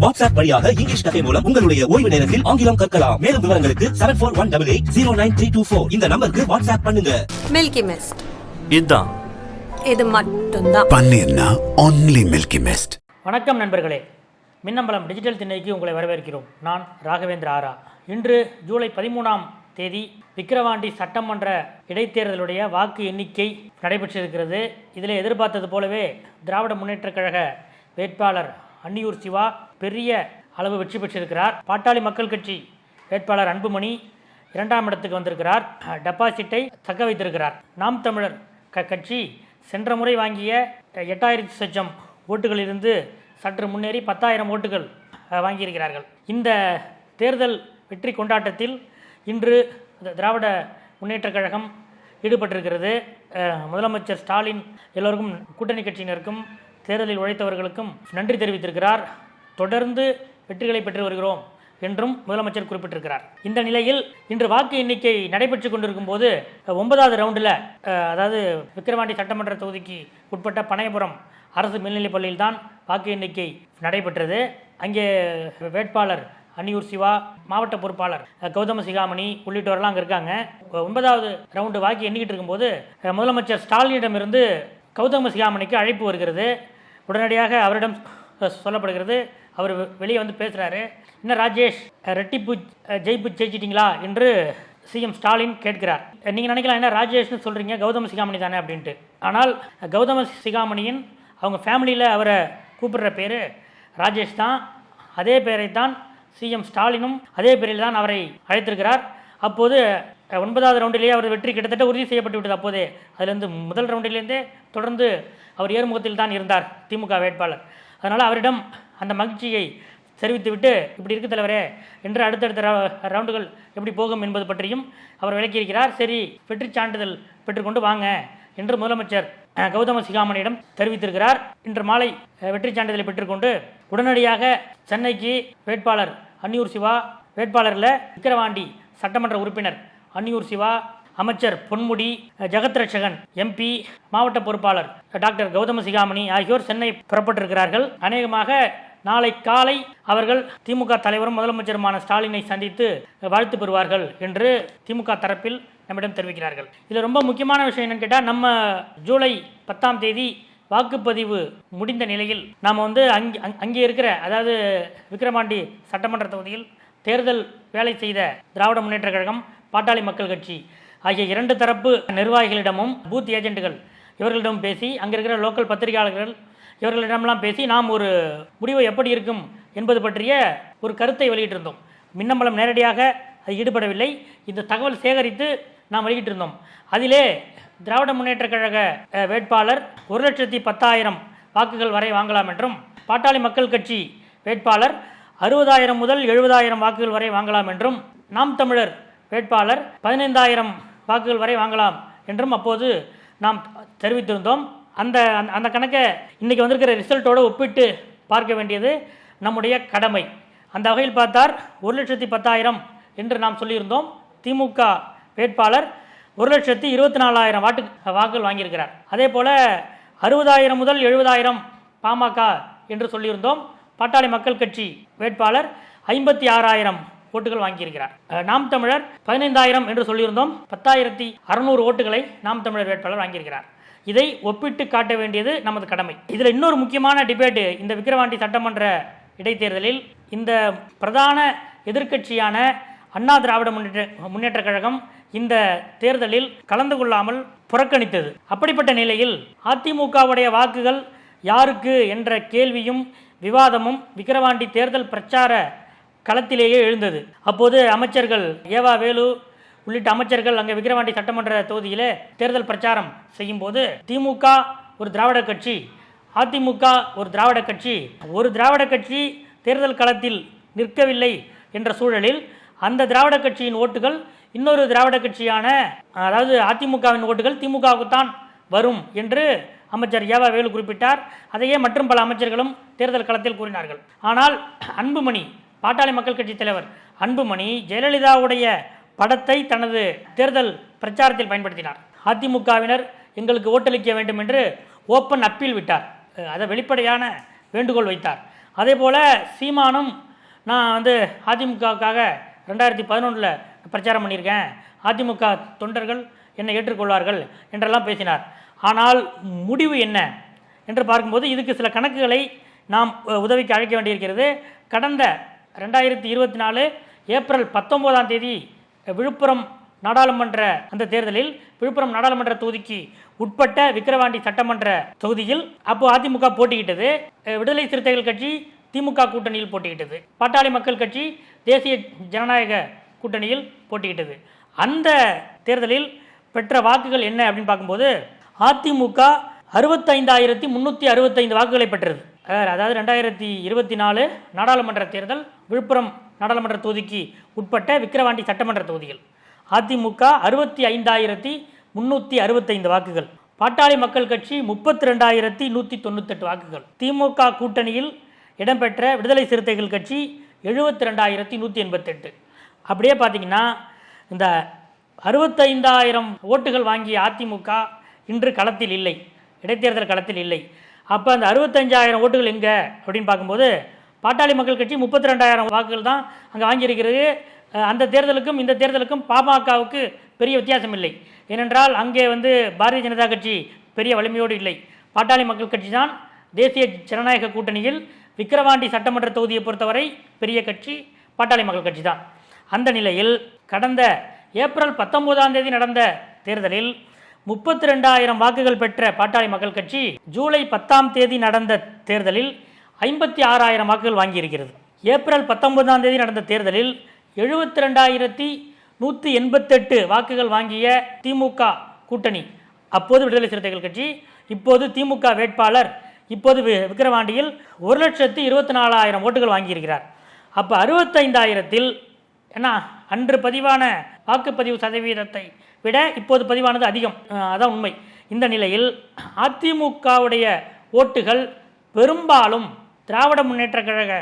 WhatsApp வழியாக English கதை மூலம் உங்களுடைய ஓய்வு நேரத்தில் ஆங்கிலம் கற்கலாம். மேலும் விவரங்களுக்கு seven four one double eight zero nine three two four இந்த நம்பருக்கு வாட்ஸ்அப் பண்ணுங்க. மில்கி மிஸ்ட் இதுதான். இது மட்டும்தான். பன்னீர்னா ஒன்லி மில்கி மிஸ்ட் வணக்கம் நண்பர்களே. மின்னம்பலம் டிஜிட்டல் திண்ணைக்கு உங்களை வரவேற்கிறோம். நான் ராகவேந்திர ஆரா. இன்று ஜூலை பதிமூணாம் தேதி விக்கிரவாண்டி சட்டமன்ற இடைத்தேர்தலுடைய வாக்கு எண்ணிக்கை நடைபெற்றிருக்கிறது. இதில் எதிர்பார்த்தது போலவே திராவிட முன்னேற்றக் கழக வேட்பாளர் அன்னியூர் சிவா பெரிய அளவு வெற்றி பெற்றிருக்கிறார். பாட்டாளி மக்கள் கட்சி வேட்பாளர் அன்புமணி இரண்டாம் இடத்துக்கு வந்திருக்கிறார். டெபாசிட்டை தக்க வைத்திருக்கிறார். நாம் தமிழர் க கட்சி சென்ற முறை வாங்கிய எட்டாயிரத்தி சொச்சம் ஓட்டுகளிலிருந்து சற்று முன்னேறி பத்தாயிரம் ஓட்டுகள் வாங்கியிருக்கிறார்கள். இந்த தேர்தல் வெற்றி கொண்டாட்டத்தில் இன்று திராவிட முன்னேற்றக் கழகம் ஈடுபட்டிருக்கிறது. முதலமைச்சர் ஸ்டாலின் எல்லோருக்கும் கூட்டணி கட்சியினருக்கும் தேர்தலில் உழைத்தவர்களுக்கும் நன்றி தெரிவித்திருக்கிறார். தொடர்ந்து வெற்றிகளை பெற்று வருகிறோம் என்றும் முதலமைச்சர் குறிப்பிட்டிருக்கிறார். இந்த நிலையில் இன்று வாக்கு எண்ணிக்கை நடைபெற்று கொண்டிருக்கும் போது ஒன்பதாவது ரவுண்டில் அதாவது விக்கிரவாண்டி சட்டமன்ற தொகுதிக்கு உட்பட்ட பனையபுரம் அரசு மேல்நிலைப் பள்ளியில் தான் வாக்கு எண்ணிக்கை நடைபெற்றது. அங்கே வேட்பாளர் அன்னியூர் சிவா மாவட்ட பொறுப்பாளர் கௌதம சிகாமணி உள்ளிட்டோரெல்லாம் அங்கே இருக்காங்க. ஒன்பதாவது ரவுண்டு வாக்கு எண்ணிக்கிட்டு இருக்கும்போது முதலமைச்சர் ஸ்டாலினிடமிருந்து கௌதம சிகாமணிக்கு அழைப்பு வருகிறது. உடனடியாக அவரிடம் சொல்லப்படுகிறது. அவர் வெ- வெளியே வந்து பேசுகிறாரு என்ன ராஜேஷ் ரெட்டிப்பு அஹ், ஜெயிச்சிட்டிங்களா என்று சிஎம் ஸ்டாலின் கேட்கிறார். நீங்கள் நினைக்கலாம் என்ன ராஜேஷ்னு சொல்கிறீங்க கௌதம சிகாமணி தானே அப்படின்ட்டு. ஆனால் கௌதம சிகாமணியின் அவங்க ஃபேமிலியில் அவரை கூப்பிடுற பேர் ராஜேஷ் தான். அதே பேரை தான் சிஎம் ஸ்டாலினும் அதே பேரில் தான் அவரை அழைத்திருக்கிறார். அப்போது ஒன்பதாவது ரவுண்டிலேயே அவர் வெற்றி கிட்டத்தட்ட உறுதி செய்யப்பட்டு விட்டது அப்போதே. அதிலிருந்து முதல் ரவுண்டிலேருந்தே தொடர்ந்து அவர் ஏறுமுகத்தில் தான் இருந்தார் திமுக வேட்பாளர். அதனால் அவரிடம் அந்த மகிழ்ச்சியை தெரிவித்துவிட்டு இப்படி இருக்கு தலைவரே என்று அடுத்தடுத்த ரவு- ரவுண்டுகள் எப்படி போகும் என்பது பற்றியும் அவர் விளக்கியிருக்கிறார். சரி வெற்றி சான்றிதழ் பெற்றுக்கொண்டு வாங்க என்று முதலமைச்சர் கௌதம சிகாமணியிடம் தெரிவித்திருக்கிறார். இன்று மாலை வெற்றி சான்றிதழை பெற்றுக்கொண்டு உடனடியாக சென்னைக்கு வேட்பாளர் அன்னியூர் சிவா வேட்பாளரில் விக்கிரவாண்டி சட்டமன்ற உறுப்பினர் அன்னியூர் சிவா அமைச்சர் பொன்முடி ஜெகத்ரட்சகன் ஜெகத் ரட்சகன் எம்பி மாவட்ட பொறுப்பாளர் டாக்டர் கௌதம சிகாமணி ஆகியோர் சென்னை புறப்பட்டிருக்கிறார்கள். அநேகமாக நாளை காலை அவர்கள் திமுக தலைவரும் முதலமைச்சருமான ஸ்டாலினை சந்தித்து வாழ்த்து பெறுவார்கள் என்று திமுக தரப்பில் நம்மிடம் தெரிவிக்கிறார்கள். இதில் ரொம்ப முக்கியமான விஷயம் என்னன்னு கேட்டால் நம்ம ஜூலை பத்தாம் தேதி வாக்குப்பதிவு முடிந்த நிலையில் நாம் வந்து அங்கே அங்கே இருக்கிற அதாவது விக்கிரமாண்டி சட்டமன்ற தொகுதியில் தேர்தல் வேலை செய்த திராவிட முன்னேற்றக் கழகம் பாட்டாளி மக்கள் கட்சி ஆகிய இரண்டு தரப்பு நிர்வாகிகளிடமும் பூத் ஏஜென்ட்டுகள் இவர்களிடம் பேசி அங்கே இருக்கிற லோக்கல் பத்திரிகையாளர்கள் இவர்களிடமெல்லாம் பேசி நாம் ஒரு முடிவு எப்படி இருக்கும் என்பது பற்றிய ஒரு கருத்தை வெளியிட்டிருந்தோம். மின்னம்பலம் நேரடியாக அது ஈடுபடவில்லை. இந்த தகவல் சேகரித்து நாம் வெளியிட்டிருந்தோம். அதிலே திராவிட முன்னேற்ற கழக வேட்பாளர் ஒரு லட்சத்தி பத்தாயிரம் வாக்குகள் வரை வாங்கலாம் என்றும் பாட்டாளி மக்கள் கட்சி வேட்பாளர் அறுபதாயிரம் முதல் எழுபதாயிரம் வாக்குகள் வரை வாங்கலாம் என்றும் நாம் தமிழர் வேட்பாளர் பதினைந்தாயிரம் வாக்குகள் வரை வாங்கலாம் என்றும் அப்போது நாம் தெரிவித்திருந்தோம். அந்த அந்த- அந்த கணக்கை இன்றைக்கி வந்திருக்கிற ரிசல்ட்டோடு ஒப்பிட்டு பார்க்க வேண்டியது நம்முடைய கடமை. அந்த வகையில் பார்த்தார் ஒரு லட்சத்தி பத்தாயிரம் என்று நாம் சொல்லியிருந்தோம். திமுக வேட்பாளர் ஒரு லட்சத்தி இருபத்தி நாலாயிரம் வாட்டு வாக்குகள் வாங்கியிருக்கிறார். அதே போல் அறுபதாயிரம் முதல் எழுபதாயிரம் பாமக என்று சொல்லியிருந்தோம். பாட்டாளி மக்கள் கட்சி வேட்பாளர் ஐம்பத்தி ஆறாயிரம் ஓட்டுகள் வாங்கியிருக்கிறார். நாம் தமிழர் பதினைந்தாயிரம் என்று சொல்லியிருந்தோம். பத்தாயிரத்தி அறுநூறு ஓட்டுகளை நாம் தமிழர் வேட்பாளர் வாங்கியிருக்கிறார். இதை ஒப்பிட்டு காட்ட வேண்டியது நமது கடமை. இதில் இன்னொரு முக்கியமான டிபேட்டு இந்த விக்கிரவாண்டி சட்டமன்ற இடைத்தேர்தலில் இந்த பிரதான எதிர்க்கட்சியான அண்ணா திராவிட முன்னேற்ற முன்னேற்றக் கழகம் இந்த தேர்தலில் கலந்து கொள்ளாமல் புறக்கணித்தது. அப்படிப்பட்ட நிலையில் அதிமுகவுடைய வாக்குகள் யாருக்கு என்ற கேள்வியும் விவாதமும் விக்கிரவாண்டி தேர்தல் பிரச்சார களத்திலேயே எழுந்தது. அப்போது அமைச்சர்கள் ஏவா வேலு உள்ளிட்ட அமைச்சர்கள் அங்கே விக்கிரவாண்டி சட்டமன்ற தொகுதியிலே தேர்தல் பிரச்சாரம் செய்யும்போது திமுக ஒரு திராவிட கட்சி அதிமுக ஒரு திராவிட கட்சி. ஒரு திராவிட கட்சி தேர்தல் களத்தில் நிற்கவில்லை என்ற சூழலில் அந்த திராவிட கட்சியின் ஓட்டுகள் இன்னொரு திராவிட கட்சியான அதாவது அதிமுகவின் ஓட்டுகள் திமுகவுக்குத்தான் வரும் என்று அமைச்சர் ஏவா வேலு குறிப்பிட்டார். அதையே மற்றும் பல அமைச்சர்களும் தேர்தல் களத்தில் கூறினார்கள். ஆனால் அன்புமணி பாட்டாளி மக்கள் கட்சி தலைவர் அன்புமணி ஜெயலலிதாவுடைய படத்தை தனது தேர்தல் பிரச்சாரத்தில் பயன்படுத்தினார். அதிமுகவினர் எங்களுக்கு ஓட்டளிக்க வேண்டும் என்று ஓப்பன் அப்பீல் விட்டார். அதை வெளிப்படையான வேண்டுகோள் வைத்தார். அதே போல் சீமானும் நான் வந்து அதிமுகவுக்காக ரெண்டாயிரத்தி பதினொன்றில் பிரச்சாரம் பண்ணியிருக்கேன். அதிமுக தொண்டர்கள் என்னை ஏற்றுக்கொள்வார்கள் என்றெல்லாம் பேசினார். ஆனால் முடிவு என்ன என்று பார்க்கும்போது இதுக்கு சில கணக்குகளை நாம் உதவிக்கு அழைக்க வேண்டியிருக்கிறது. கடந்த ரெண்டாயிரத்தி இருபத்தி நாலு ஏப்ரல் பத்தொம்போதாம் தேதி விழுப்புரம் நாடாளுமன்ற அந்த தேர்தலில் விழுப்புரம் நாடாளுமன்ற தொகுதிக்கு உட்பட்ட விக்கிரவாண்டி சட்டமன்ற தொகுதியில் அப்போ அதிமுக போட்டியிட்டது. விடுதலை சிறுத்தைகள் கட்சி திமுக கூட்டணியில் போட்டியிட்டது. பாட்டாளி மக்கள் கட்சி தேசிய ஜனநாயக கூட்டணியில் போட்டியிட்டது. அந்த தேர்தலில் பெற்ற வாக்குகள் என்ன அப்படின்னு பார்க்கும்போது அதிமுக அறுபத்தைந்தாயிரத்தி முந்நூற்றி அறுபத்தைந்து வாக்குகளை பெற்றது. அதாவது ரெண்டாயிரத்தி இருபத்தி நாலு நாடாளுமன்ற தேர்தல் விழுப்புரம் நாடாளுமன்ற தொகுதிக்கு உட்பட்ட விக்கிரவாண்டி சட்டமன்ற தொகுதிகள். அதிமுக அறுபத்தி ஐந்தாயிரத்தி முன்னூற்றி அறுபத்தைந்து வாக்குகள். பாட்டாளி மக்கள் கட்சி முப்பத்தி ரெண்டாயிரத்தி நூற்றி தொண்ணூத்தெட்டு வாக்குகள். திமுக கூட்டணியில் இடம்பெற்ற விடுதலை சிறுத்தைகள் கட்சி எழுபத்தி ரெண்டாயிரத்தி நூற்றி எண்பத்தெட்டு. அப்படியே பார்த்தீங்கன்னா இந்த அறுபத்தைந்தாயிரம் ஓட்டுகள் வாங்கிய அதிமுக இன்று களத்தில் இல்லை. இடைத்தேர்தல் களத்தில் இல்லை. அப்போ அந்த அறுபத்தஞ்சாயிரம் ஓட்டுகள் எங்கே? அப்படின்னு பார்க்கும்போது பாட்டாளி மக்கள் கட்சி முப்பத்தி ரெண்டாயிரம் வாக்குகள் தான் அங்கே வாங்கியிருக்கிறது. அந்த தேர்தலுக்கும் இந்த தேர்தலுக்கும் பாமகவுக்கு பெரிய வித்தியாசம் இல்லை. ஏனென்றால் அங்கே வந்து பாரதிய ஜனதா கட்சி பெரிய வலிமையோடு இல்லை. பாட்டாளி மக்கள் கட்சி தான் தேசிய ஜனநாயக கூட்டணியில் விக்கிரவாண்டி சட்டமன்ற தொகுதியை பொறுத்தவரை பெரிய கட்சி பாட்டாளி மக்கள் கட்சி தான். அந்த நிலையில் கடந்த ஏப்ரல் பத்தொன்பதாம் தேதி நடந்த தேர்தலில் முப்பத்தி ரெண்டாயிரம் வாக்குகள் பெற்ற பாட்டாளி மக்கள் கட்சி ஜூலை பத்தாம் தேதி நடந்த தேர்தலில் ஐம்பத்தி ஆறாயிரம் வாக்குகள் வாங்கியிருக்கிறது. ஏப்ரல் பத்தொன்பதாம் தேதி நடந்த தேர்தலில் எழுபத்தி ரெண்டாயிரத்தி நூற்றி எண்பத்தெட்டு வாக்குகள் வாங்கிய திமுக கூட்டணி. அப்போது விடுதலை சிறுத்தைகள் கட்சி இப்போது திமுக வேட்பாளர் இப்போது வி- விக்கிரவாண்டியில் ஒரு லட்சத்தி இருபத்தி நாலாயிரம் ஓட்டுகள் வாங்கியிருக்கிறார். அப்போ அறுபத்தைந்தாயிரத்தில் ஏன்னா அன்று பதிவான வாக்குப்பதிவு சதவீதத்தை விட இப்போது பதிவானது அதிகம். அதான் உண்மை. இந்த நிலையில் அதிமுகவுடைய ஓட்டுகள் பெரும்பாலும் திராவிட முன்னேற்ற கழக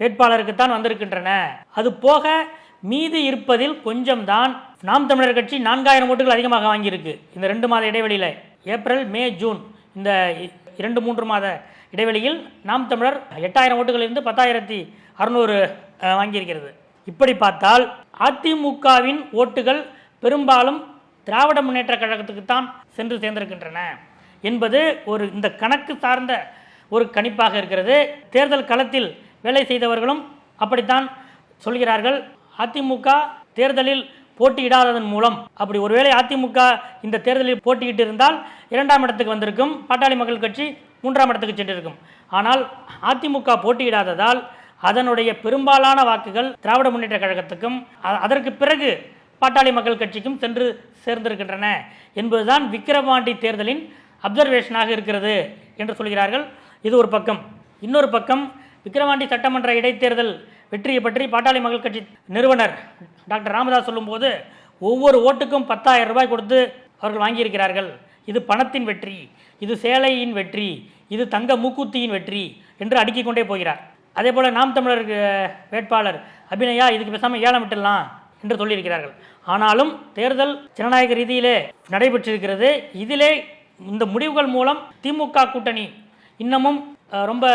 வேட்பாளருக்கு தான் வந்திருக்கின்றன. அது போக மீது இருப்பதில் கொஞ்சம்தான் நாம் தமிழர் கட்சி நான்காயிரம் ஓட்டுகள் அதிகமாக வாங்கியிருக்கு. இந்த ரெண்டு மாத இடைவெளியில். ஏப்ரல் மே ஜூன் இந்த இரண்டு மூன்று மாத இடைவெளியில் நாம் தமிழர் எட்டாயிரம் ஓட்டுகளிலிருந்து பத்தாயிரத்தி அறுநூறு வாங்கியிருக்கிறது. இப்படி பார்த்தால் அதிமுகவின் ஓட்டுகள் பெரும்பாலும் திராவிட முன்னேற்ற கழகத்துக்குத்தான் சென்று சேர்ந்திருக்கின்றன. என்பது ஒரு இந்த கணக்கு சார்ந்த ஒரு கணிப்பாக இருக்கிறது. தேர்தல் களத்தில் வேலை செய்தவர்களும் அப்படித்தான் சொல்கிறார்கள். அதிமுக தேர்தலில் போட்டியிடாததன் மூலம். அப்படி ஒருவேளை அதிமுக இந்த தேர்தலில் போட்டியிட்டு இருந்தால் இரண்டாம் இடத்துக்கு வந்திருக்கும். பாட்டாளி மக்கள் கட்சி மூன்றாம் இடத்துக்கு சென்றிருக்கும். ஆனால் அதிமுக போட்டியிடாததால் அதனுடைய பெரும்பாலான வாக்குகள் திராவிட முன்னேற்ற கழகத்துக்கும் அதற்கு பிறகு பாட்டாளி மக்கள் கட்சிக்கும் சென்று சேர்ந்திருக்கின்றன. என்பதுதான் விக்கிரவாண்டி தேர்தலின் அப்சர்வேஷனாக இருக்கிறது என்று சொல்கிறார்கள். இது ஒரு பக்கம். இன்னொரு பக்கம் விக்கிரவாண்டி சட்டமன்ற இடைத்தேர்தல் வெற்றியை பற்றி பாட்டாளி மக்கள் கட்சி நிறுவனர் டாக்டர் ராமதாஸ் சொல்லும்போது ஒவ்வொரு ஓட்டுக்கும் பத்தாயிரம் ரூபாய் கொடுத்து அவர்கள் வாங்கியிருக்கிறார்கள். இது பணத்தின் வெற்றி இது சேலையின் வெற்றி இது தங்க மூக்குத்தியின் வெற்றி என்று அடுக்கிக் கொண்டே போகிறார். அதே போல் நாம் தமிழர் வேட்பாளர் அபிநயா இதுக்கு பேசாமல் ஏலம் விட்டுடலாம் என்று சொல்லியிருக்கிறார்கள். ஆனாலும் தேர்தல் ஜனநாயக ரீதியிலே நடைபெற்றிருக்கிறது. இதிலே இந்த முடிவுகள் மூலம் திமுக கூட்டணி இன்னமும் ரொம்ப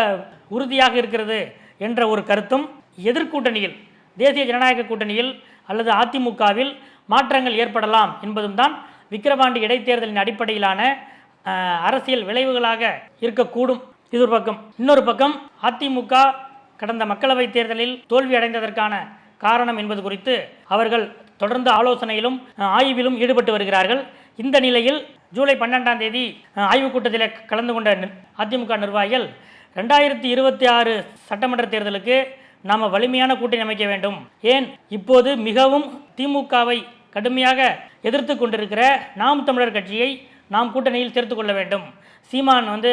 உறுதியாக இருக்கிறது என்ற ஒரு கருத்தும் எதிர்கூட்டணியில் தேசிய ஜனநாயக கூட்டணியில் அல்லது அதிமுகவில் மாற்றங்கள் ஏற்படலாம் என்பதும் தான் விக்கிரவாண்டி இடைத்தேர்தலின் அடிப்படையிலான அரசியல் விளைவுகளாக இருக்கக்கூடும். இது ஒரு பக்கம். இன்னொரு பக்கம் அதிமுக கடந்த மக்களவைத் தேர்தலில் தோல்வி அடைந்ததற்கான காரணம் என்பது குறித்து அவர்கள் தொடர்ந்து ஆலோசனையிலும் ஆய்விலும் ஈடுபட்டு வருகிறார்கள். இந்த நிலையில் ஜூலை பன்னெண்டாம் தேதி ஆய்வுக் கூட்டத்தில் கலந்து கொண்ட நி- அதிமுக நிர்வாகிகள் ரெண்டாயிரத்தி இருபத்தி ஆறு சட்டமன்ற தேர்தலுக்கு நாம் வலிமையான கூட்டணி அமைக்க வேண்டும். ஏன்? இப்போது மிகவும் திமுகவை கடுமையாக எதிர்த்து கொண்டிருக்கிற நாம் தமிழர் கட்சியை நாம் கூட்டணியில் சேர்த்து கொள்ள வேண்டும். சீமான் வந்து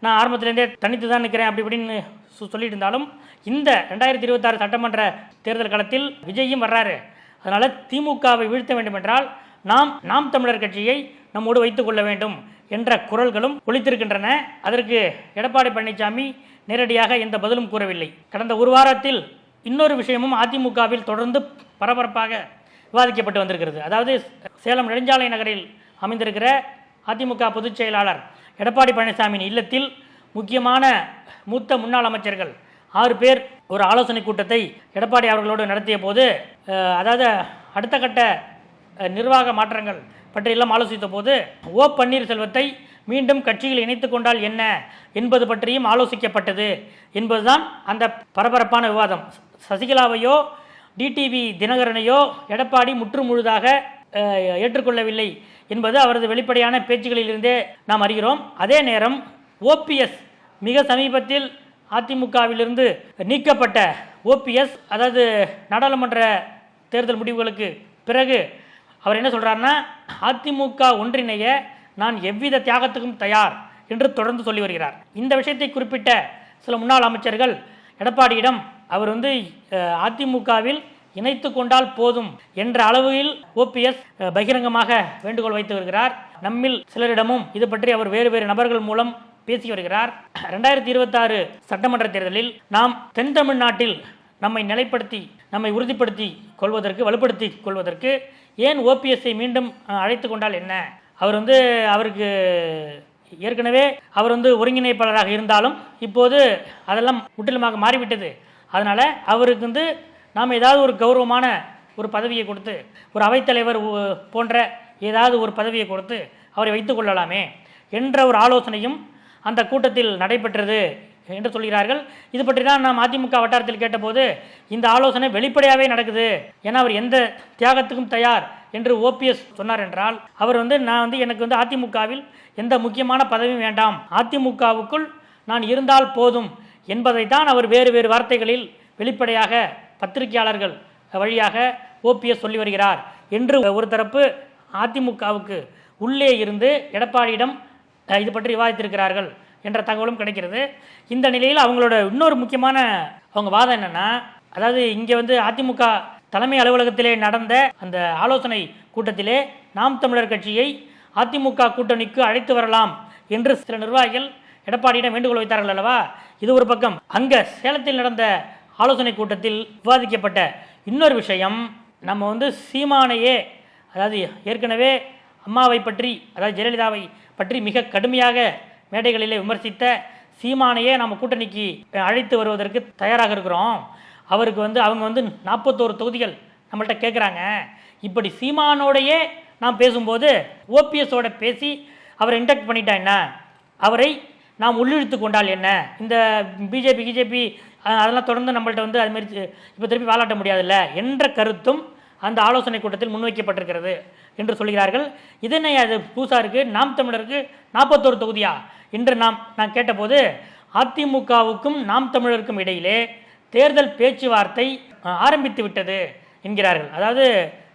நான் ஆரம்பத்திலேருந்தே தனித்து தான் நிற்கிறேன் அப்படி இப்படின்னு சொ- சொல்லிட்டு இருந்தாலும் இந்த ரெண்டாயிரத்தி இருபத்தாறு சட்டமன்ற தேர்தல் களத்தில் விஜயும் வர்றாரு. அதனால் திமுகவை வீழ்த்த வேண்டும் என்றால் நாம் நாம் தமிழர் கட்சியை நம்மோடு வைத்துக் கொள்ள வேண்டும் என்ற குரல்களும் ஒழித்திருக்கின்றன அதற்கு எடப்பாடி பழனிசாமி நேரடியாக எந்த பதிலும் கூறவில்லை. கடந்த ஒரு வாரத்தில் இன்னொரு விஷயமும் அதிமுகவில் தொடர்ந்து பரபரப்பாக விவாதிக்கப்பட்டு வந்திருக்கிறது. அதாவது சேலம் நெடுஞ்சாலை நகரில் அமைந்திருக்கிற அதிமுக பொதுச் செயலாளர் எடப்பாடி பழனிசாமியின் இல்லத்தில் முக்கியமான மூத்த முன்னாள் அமைச்சர்கள் ஆறு பேர் ஒரு ஆலோசனை கூட்டத்தை எடப்பாடி அவர்களோடு நடத்திய போது அதாவது அடுத்த கட்ட நிர்வாக மாற்றங்கள் பற்றியெல்லாம் ஆலோசித்த போது ஓ பன்னீர்செல்வத்தை மீண்டும் கட்சியில் இணைத்து கொண்டால் என்ன? என்பது பற்றியும் ஆலோசிக்கப்பட்டது. என்பதுதான் அந்த பரபரப்பான விவாதம். சசிகலாவையோ டிடிவி தினகரனையோ எடப்பாடி முற்றுமுழுதாக ஏற்றுக்கொள்ளவில்லை என்பது அவரது வெளிப்படையான பேச்சுகளிலிருந்தே நாம் அறிகிறோம். அதே நேரம் ஓபிஎஸ் மிக சமீபத்தில் அதிமுகவிலிருந்து நீக்கப்பட்ட ஓபிஎஸ் அதாவது நாடாளுமன்ற தேர்தல் முடிவுகளுக்கு பிறகு அவர் என்ன சொல்கிறாருன்னா அதிமுக ஒன்றிணைய நான் எவ்வித தியாகத்துக்கும் தயார் என்று தொடர்ந்து சொல்லி வருகிறார். இந்த விஷயத்தை குறிப்பிட்ட சில முன்னாள் அமைச்சர்கள் எடப்பாடியிடம் அவர் வந்து அதிமுகவில் இணைத்து கொண்டால் போதும் என்ற அளவில் ஓபிஎஸ் பகிரங்கமாக வேண்டுகோள் வைத்து வருகிறார். நம்மில் சிலரிடமும் இது பற்றி அவர் வேறு வேறு நபர்கள் மூலம் பேசி வருகிறார். ரெண்டாயிரத்தி இருபத்தாறு சட்டமன்ற தேர்தலில் நாம் தென் தமிழ்நாட்டில் நம்மை நிலைப்படுத்தி நம்மை உறுதிப்படுத்தி கொள்வதற்கு வலுப்படுத்தி கொள்வதற்கு ஏன் ஓபிஎஸ்ஐ மீண்டும் அழைத்து கொண்டால் என்ன? அவர் வந்து அவருக்கு ஏற்கனவே அவர் வந்து ஒருங்கிணைப்பாளராக இருந்தாலும் இப்போது அதெல்லாம் முற்றிலுமாக மாறிவிட்டது. அதனால் அவருக்கு வந்து நாம் ஏதாவது ஒரு கௌரவமான ஒரு பதவியை கொடுத்து ஒரு அவைத்தலைவர் போன்ற ஏதாவது ஒரு பதவியை கொடுத்து அவரை வைத்துக்கொள்ளலாமே என்ற ஒரு ஆலோசனையும் அந்த கூட்டத்தில் நடைபெற்றது என்று சொல்கிறார்கள். இது பற்றி தான் நாம் அதிமுக வட்டாரத்தில் கேட்டபோது இந்த ஆலோசனை வெளிப்படையாகவே நடக்குது. ஏன்னா அவர் எந்த தியாகத்துக்கும் தயார் என்று ஓபிஎஸ் சொன்னார் என்றால் அவர் வந்து நான் வந்து எனக்கு வந்து அதிமுகவில் எந்த முக்கியமான பதவியும் வேண்டாம். அதிமுகவுக்குள் நான் இருந்தால் போதும் என்பதை தான் அவர் வேறு வேறு வார்த்தைகளில் வெளிப்படையாக பத்திரிகையாளர்கள் வழியாக ஓபிஎஸ் சொல்லி வருகிறார் என்று ஒரு தரப்பு அதிமுகவுக்கு உள்ளே இருந்து எடப்பாடியிடம் இது பற்றி விவாதித்திருக்கிறார்கள். என்ற தகவலும் கிடைக்கிறது. இந்த நிலையில் அவங்களோட இன்னொரு முக்கியமான அவங்க வாதம் என்னென்னா அதாவது இங்கே வந்து அதிமுக தலைமை அலுவலகத்திலே நடந்த அந்த ஆலோசனை கூட்டத்திலே நாம் தமிழர் கட்சியை அதிமுக கூட்டணிக்கு அழைத்து வரலாம் என்று சில நிர்வாகிகள் எடப்பாடியிடம் வேண்டுகோள் வைத்தார்கள் அல்லவா? இது ஒரு பக்கம். அங்கே சேலத்தில் நடந்த ஆலோசனை கூட்டத்தில் விவாதிக்கப்பட்ட இன்னொரு விஷயம் நம்ம வந்து சீமானையே அதாவது ஏற்கனவே அம்மாவை பற்றி அதாவது ஜெயலலிதாவை பற்றி மிக கடுமையாக மேடைகளிலே விமர்சித்த சீமானையே நம்ம கூட்டணிக்கு அழைத்து வருவதற்கு தயாராக இருக்கிறோம். அவருக்கு வந்து அவங்க வந்து நாற்பத்தோரு தொகுதிகள் நம்மள்கிட்ட கேட்குறாங்க இப்படி சீமானோடையே நாம் பேசும்போது ஓபிஎஸோட பேசி அவரை இன்டெக்ட் பண்ணிட்டா என்ன? அவரை நாம் உள்ளிழுத்து கொண்டால் என்ன? இந்த பிஜேபி கிஜேபி அதெல்லாம் தொடர்ந்து நம்மள்ட்ட வந்து அதுமாரி இப்போ திருப்பி வாலாட்ட முடியாதுல்ல? என்ற கருத்தும் அந்த ஆலோசனை கூட்டத்தில் முன்வைக்கப்பட்டிருக்கிறது. என்று சொல்கிறார்கள். இதனை அது பூசாருக்கு நாம் தமிழருக்கு நாற்பத்தோரு தொகுதியா? என்று நாம் நான் கேட்டபோது அதிமுகவுக்கும் நாம் தமிழருக்கும் இடையிலே தேர்தல் பேச்சுவார்த்தை ஆரம்பித்து விட்டது என்கிறார்கள். அதாவது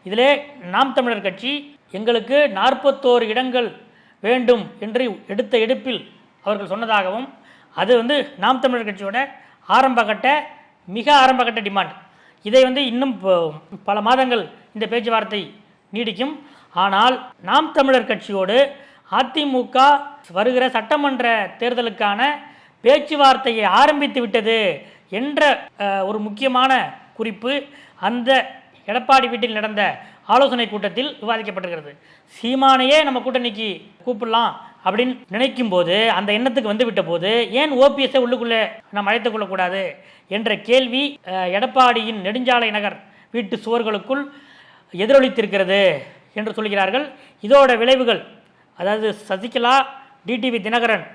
இதிலே நாம் தமிழர் கட்சி எங்களுக்கு நாற்பத்தோரு இடங்கள் வேண்டும் என்று எடுத்த எடுப்பில் அவர்கள் சொன்னதாகவும் அது வந்து நாம் தமிழர் கட்சியோட ஆரம்பகட்ட மிக ஆரம்பகட்ட டிமாண்ட். இதை வந்து இன்னும் பல மாதங்கள் இந்த பேச்சுவார்த்தை நீடிக்கும். ஆனால் நாம் தமிழர் கட்சியோடு அதிமுக வருகிற சட்டமன்ற தேர்தலுக்கான பேச்சுவார்த்தையை ஆரம்பித்து விட்டது என்ற ஒரு முக்கியமான குறிப்பு அந்த எடப்பாடி வீட்டில் நடந்த ஆலோசனை கூட்டத்தில் விவாதிக்கப்பட்டிருக்கிறது. சீமானையே நம்ம கூட்டணிக்கு கூப்பிடலாம் அப்படின்னு நினைக்கும் போது அந்த எண்ணத்துக்கு வந்து விட்ட போது ஏன் ஓபிஎஸ்ஸை உள்ளுக்குள்ளே நாம் அழைத்துக் கொள்ளக்கூடாது என்ற கேள்வி எடப்பாடியின் நெடுஞ்சாலை நகர் வீட்டு சுவர்களுக்குள் எதிரொலித்திருக்கிறது என்று சொல்கிறார்கள். இதோட விளைவுகள் அதாவது சசிகலா டிடிவி தினகரன்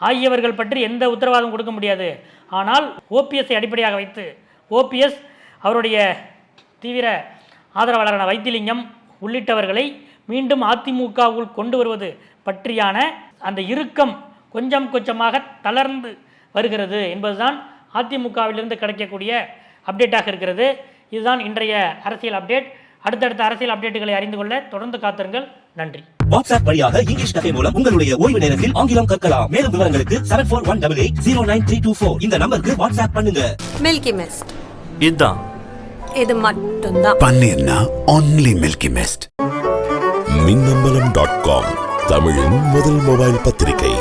ஆகியவர்கள் பற்றி எந்த உத்தரவாதம் கொடுக்க முடியாது. ஆனால் ஓபிஎஸ்ஐ அடிப்படையாக வைத்து ஓபிஎஸ் அவருடைய தீவிர ஆதரவாளரான வைத்திலிங்கம் உள்ளிட்டவர்களை மீண்டும் அதிமுகவுள் கொண்டு வருவது பற்றியான அந்த இறுக்கம் கொஞ்சம் கொஞ்சமாக தளர்ந்து வருகிறது என்பதுதான் அதிமுகவிலிருந்து கிடைக்கக்கூடிய அப்டேட்டாக இருக்கிறது. இதுதான் இன்றைய அரசியல் அப்டேட் அடுத்தடுத்த அரசியல் அப்டேட்டுகளை அறிந்து கொள்ள தொடர்ந்து காத்திருங்கள். நன்றி. வாட்ஸ்அப் வழியாக இங்கிலீஷ் கஃபே மூலம் உங்களுடைய ஓய்வு நேரத்தில் ஆங்கிலம் கற்கலாம். மேலும் விவரங்களுக்கு seven four one double eight zero nine three two four இந்த நம்பருக்கு வாட்ஸ்அப் பண்ணுங்க. மில்கி மிஸ்ட் இதுதான் இது மட்டும்தான். பன்னீர்னா only Milky Mist Minnambalam dot com தமிழின் முதல் மொபைல் பத்திரிகை.